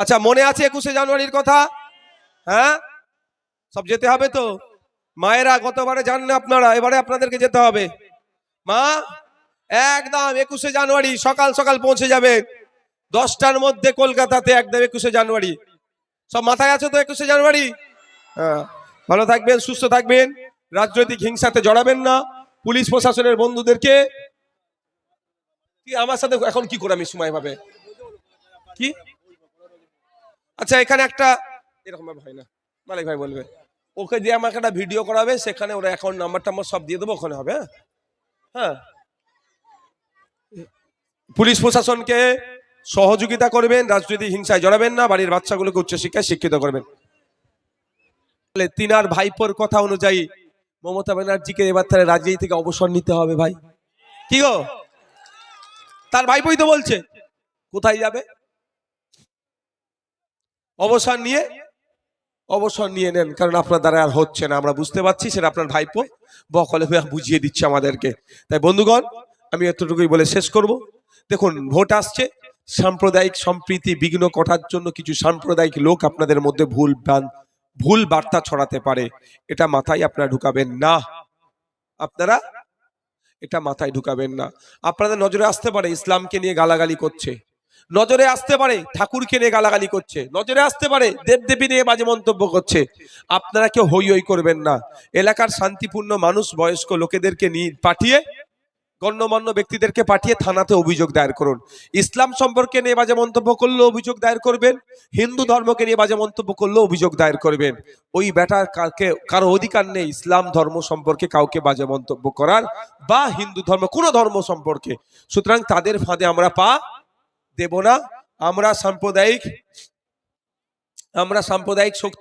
আচ্ছা মনে আছে একুশে জানুয়ারির কথা? হ্যাঁ? সব যেতে হবে তো? মায়েরা, গতবারে জান না আপনারা, এবারে আপনাদেরকে যেতে হবে। মা, একদম একুশে জানুয়ারি, সকাল সকাল পৌঁছে যাবে। দশটার মধ্যে কলকাতাতে একদম একুশে জানুয়ারি। সব মাথায় আছে তো একুশে জানুয়ারি? হ্যাঁ। ভালো থাকবেন, সুস্থ থাকবেন, রাজনৈতিক হিংসাতে জড়াবেন না। পুলিশ প্রশাসনের বন্ধুদেরকে। আমার সাথে এখন কি করে আমি সময় পাবে? কি? আচ্ছা এখানে একটা এরকম হয় না। মালিক ভাই বলবে। ওকে দিয়ে আমাকে একটা ভিডিও করাবে, সেখানে ওরা অ্যাকাউন্ট নাম্বার টাম্বার সব দিয়ে দেবো, ওখানে হবে হ্যাঁ? হ্যাঁ। পুলিশ প্রশাসনকে সহযোগিতা করবেন, রাজনৈতিক হিংসায় জড়াবেন না, বাড়ির বাচ্চাগুলোকে উচ্চশিক্ষায় শিক্ষিত করবেন। তিনার ভাইপোর কথা অনুযায়ী মমতা ব্যানার্জিকে এবার তাহলে রাজনীতি থেকে অবসর নিতে হবে ভাই। কি গো? তার ভাইপোই তো বলছে। কোথায় যাবে? অবসর নিয়ে অবসর নিয়ে নেন, কারণ আপনার দ্বারা আর হচ্ছে না, আমরা বুঝতে পারছি, সেটা আপনার ভাইপো। বকলে হয়ে বুঝিয়ে দিচ্ছে আমাদেরকে। তাই বন্ধুগণ, আমি এতটুকুই বলে শেষ করব। দেখুন, ভোট আসছে, সাম্প্রদায়িক সম্প্রীতি বিঘ্ন করার জন্য কিছু সাম্প্রদায়িক লোক আপনাদের মধ্যে ভুল ভুল বার্তা ছড়াতে পারে। এটা মাথায় আপনারা ঢুকাবেন না। আপনারা এটা মাথায় ঢুকাবেন না। আপনাদের নজরে আসতে পারে, ইসলামকে নিয়ে গালাগালি করছে। নজরে আসতে পারে, ঠাকুরকে নিয়ে গালাগালি করছে। নজরে আসতে পারে, দেবদেবী নিয়ে বাজে মন্তব্য করছে। আপনারা কেউ হই হই করবেন না। এলাকার শান্তিপূর্ণ মানুষ, বয়স্ক লোকেদেরকে নিয়ে পাঠিয়ে, গণ্যমান্য ব্যক্তিদেরকে পাঠিয়ে থানাতে অভিযোগ দায়ের করুন। ইসলাম সম্পর্কে নিয়ে বাজে মন্তব্য করলেও অভিযোগ দায়ের করবেন। হিন্দু ধর্মকে নিয়ে বাজে মন্তব্য করলেও অভিযোগ দায়ের করবেন। ওই বেটার কাকে, কারও অধিকার নেই ইসলাম ধর্ম সম্পর্কে কাউকে বাজে মন্তব্য করার, বা হিন্দু ধর্ম, কোনো ধর্ম সম্পর্কে। সুতরাং তাদের ফাঁদে আমরা পা দেব না। আমরা সাম্প্রদায়িক আমরা সাম্প্রদায়িক শক্তি